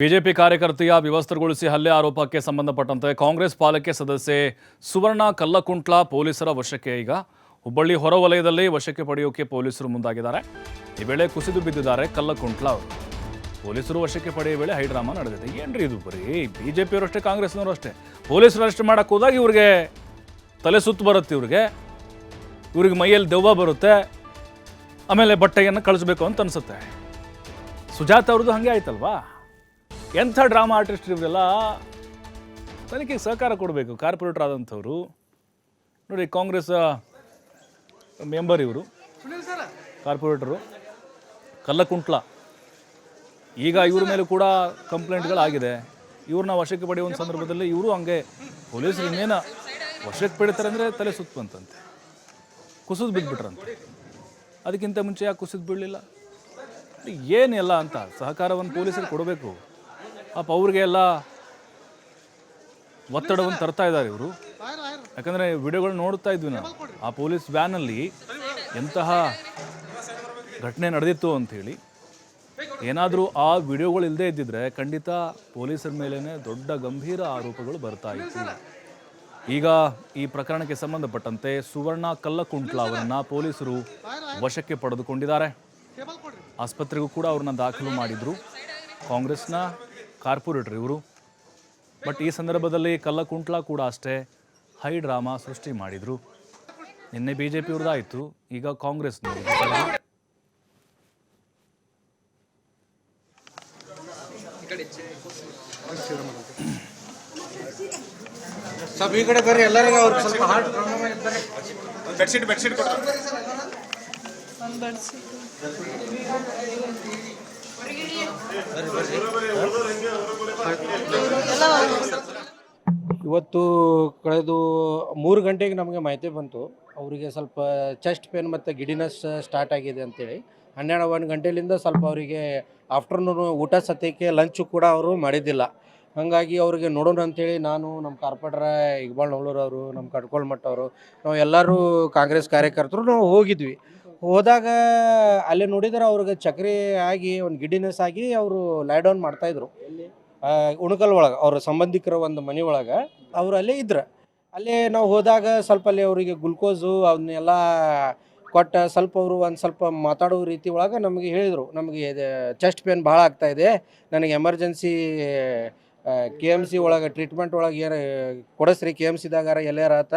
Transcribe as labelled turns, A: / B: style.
A: BJP ಕಾರ್ಯಕರ್ತೆಯ ವಿವಸ್ತ್ರಗೊಳಿಸಿ ಹಲ್ಲೆ ಆರೋಪಕ್ಕೆ ಸಂಬಂಧಪಟ್ಟಂತೆ ಕಾಂಗ್ರೆಸ್ ಪಾಲಿಕೆ ಸದಸ್ಯೆ ಸುವರ್ಣ ಕಲ್ಲಕುಂಟ್ಲ ಪೊಲೀಸರ ವಶಕ್ಕೆ ಈಗ ಹುಬ್ಬಳ್ಳಿ ಹೊರವಲಯದಲ್ಲಿ ವಶಕ್ಕೆ ಪಡೆಯೋಕೆ ಪೊಲೀಸರು ಮುಂದಾಗಿದ್ದಾರೆ. ಈ ವೇಳೆ ಕುಸಿದು ಬಿದ್ದಿದ್ದಾರೆ ಕಲ್ಲಕುಂಟ್ಲ ಅವರು. ಪೊಲೀಸರು ವಶಕ್ಕೆ ಪಡೆಯುವ ವೇಳೆ ಹೈಡ್ರಾಮಾ ನಡೆದಿದೆ. ಏನ್ರಿ ಇದು ಬರೀ? ಬಿಜೆಪಿಯವರು ಅಷ್ಟೇ, ಕಾಂಗ್ರೆಸ್ನವರು ಅಷ್ಟೇ. ಪೊಲೀಸರು ಅರೆಸ್ಟ್ ಮಾಡಕ್ಕೆ ಹೋದಾಗ ಇವ್ರಿಗೆ ತಲೆ ಸುತ್ತು ಬರುತ್ತೆ ಇವ್ರಿಗೆ. ಇವ್ರಿಗೆ ಮೈಯಲ್ಲಿ ದೆವ್ವ ಬರುತ್ತೆ. ಆಮೇಲೆ ಬಟ್ಟೆಯನ್ನು ಕಳಿಸ್ಬೇಕು ಅಂತ ಅನಿಸುತ್ತೆ. ಸುಜಾತ ಅವ್ರದ್ದು ಹಾಗೆ ಆಯ್ತಲ್ವಾ? ಎಂಥ ಡ್ರಾಮಾ ಆರ್ಟಿಸ್ಟ್ ಇವರೆಲ್ಲ? ತನಿಖೆಗೆ ಸಹಕಾರ ಕೊಡಬೇಕು, ಕಾರ್ಪೊರೇಟರ್ ಆದಂಥವ್ರು. ನೋಡಿ ಕಾಂಗ್ರೆಸ್ ಮೆಂಬರ್ ಇವರು, ಕಾರ್ಪೊರೇಟರು. ಕಲ್ಲಕುಂಟ್ಲ. ಈಗ ಇವ್ರ ಮೇಲೆ ಕೂಡ ಕಂಪ್ಲೇಂಟ್ಗಳಾಗಿದೆ. ಇವ್ರನ್ನ ವಶಕ್ಕೆ ಪಡೆಯುವ ಸಂದರ್ಭದಲ್ಲಿ ಇವರು ಹಂಗೆ ಪೊಲೀಸರು ಇನ್ನೇನು ವಶಕ್ಕೆ ಪಡಿತಾರೆ ಅಂದರೆ ತಲೆ ಸುತ್ತು ಬಂತಂತೆ. ಕುಸಿದು ಬಿದ್ದುಬಿಟ್ರಂತೆ ಅದಕ್ಕಿಂತ ಮುಂಚೆ ಯಾಕೆ ಕುಸಿದು ಬೀಳಲಿಲ್ಲ? ಏನಿಲ್ಲ ಅಂತ ಸಹಕಾರವನ್ನು ಪೊಲೀಸರು ಕೊಡಬೇಕು. ಪಾಪ ಅವ್ರಿಗೆ ಎಲ್ಲ ಒತ್ತಡವನ್ನು ತರ್ತಾ ಇದ್ದಾರೆ ಇವರು. ಯಾಕಂದರೆ ವಿಡಿಯೋಗಳು ನೋಡ್ತಾ ಇದ್ವಿ ನಾವು. ಆ ಪೊಲೀಸ್ ವ್ಯಾನಲ್ಲಿ ಎಂತಹ ಘಟನೆ ನಡೆದಿತ್ತು ಅಂಥೇಳಿ ಏನಾದರೂ ಆ ವಿಡಿಯೋಗಳು ಇಲ್ಲದೆ ಇದ್ದಿದ್ರೆ ಖಂಡಿತ ಪೊಲೀಸರ ಮೇಲೇ ದೊಡ್ಡ ಗಂಭೀರ ಆರೋಪಗಳು ಬರ್ತಾ ಇತ್ತು. ಈಗ ಈ ಪ್ರಕರಣಕ್ಕೆ ಸಂಬಂಧಪಟ್ಟಂತೆ ಸುವರ್ಣ ಕಲ್ಲಕುಂಟ್ಲ ಅವರನ್ನು ಪೊಲೀಸರು ವಶಕ್ಕೆ ಪಡೆದುಕೊಂಡಿದ್ದಾರೆ. ಆಸ್ಪತ್ರೆಗೂ ಕೂಡ ಅವ್ರನ್ನ ದಾಖಲು ಮಾಡಿದ್ರು. ಕಾಂಗ್ರೆಸ್ನ ಕಾರ್ಪೊರೇಟರ್ ಇವರು. ಬಟ್ ಈ ಸಂದರ್ಭದಲ್ಲಿ ಕಲ್ಲಕುಂಟ್ಲ ಕೂಡ ಅಷ್ಟೇ ಹೈ ಡ್ರಾಮಾ ಸೃಷ್ಟಿ ಮಾಡಿದ್ರು. ನಿನ್ನೆ ಬಿ ಜೆ ಪಿಯವ್ರದ್ದಾಯಿತು ಈಗ ಕಾಂಗ್ರೆಸ್ನವ್ರು
B: ಇವತ್ತು ಕಳೆದು ಮೂರು ಗಂಟೆಗೆ ನಮಗೆ ಮಾಹಿತಿ ಬಂತು. ಅವರಿಗೆ ಸ್ವಲ್ಪ ಚೆಸ್ಟ್ ಪೇನ್ ಮತ್ತು ಗಿಡಿನೆಸ್ ಸ್ಟಾರ್ಟ್ ಆಗಿದೆ ಅಂತೇಳಿ. ಹನ್ನೆರಡು ಒಂದು ಗಂಟೆಲಿಂದ ಸ್ವಲ್ಪ ಅವರಿಗೆ ಆಫ್ಟರ್ನೂನು ಊಟ ಸತ್ಯಕ್ಕೆ ಲಂಚು ಕೂಡ ಅವರು ಮಾಡಿದ್ದಿಲ್ಲ. ಹಾಗಾಗಿ ಅವರಿಗೆ ನೋಡೋಣ ಅಂತೇಳಿ ನಾನು ನಮ್ಮ ಕಾರ್ಪೊರೇಟರ್ ಇಕ್ಬಾಳ್ ನೋಳೂರವರು ನಮ್ಮ ಕಡ್ಕೋಳ್ ಮಠ ಅವರು, ನಾವು ಎಲ್ಲರೂ ಕಾಂಗ್ರೆಸ್ ಕಾರ್ಯಕರ್ತರು, ನಾವು ಹೋಗಿದ್ವಿ. ಹೋದಾಗ ಅಲ್ಲಿ ನೋಡಿದ್ರೆ ಅವ್ರಿಗೆ ಚಕ್ರಿ ಆಗಿ ಒಂದು ಗಿಡಿನೆಸ್ ಆಗಿ ಅವರು ಲೈ ಡೌನ್ ಮಾಡ್ತಾಯಿದ್ರು ಉಣಕಲ್ ಒಳಗೆ ಅವ್ರ ಸಂಬಂಧಿಕರ ಒಂದು ಮನೆ ಒಳಗೆ. ಅವರು ಅಲ್ಲೇ ಇದ್ರು. ಅಲ್ಲೇ ನಾವು ಹೋದಾಗ ಸ್ವಲ್ಪ ಅಲ್ಲಿ ಅವರಿಗೆ ಗ್ಲುಕೋಸು ಅವನ್ನೆಲ್ಲ ಕೊಟ್ಟ ಸ್ವಲ್ಪ ಅವರು ಒಂದು ಸ್ವಲ್ಪ ಮಾತಾಡೋ ರೀತಿ ಒಳಗೆ ನಮಗೆ ಹೇಳಿದರು. ನಮಗೆ ಚೆಸ್ಟ್ ಪೇನ್ ಭಾಳ ಆಗ್ತಾ ಇದೆ. ನನಗೆ ಎಮರ್ಜೆನ್ಸಿ ಕೆ ಎಂ ಸಿ ಒಳಗೆ ಟ್ರೀಟ್ಮೆಂಟ್ ಒಳಗೆ ಏನು ಕೊಡಸ್ರಿ ಕೆ ಎಂ ಸಿದಾಗಾರ ಎಲ್ಲಾರ ಆತ.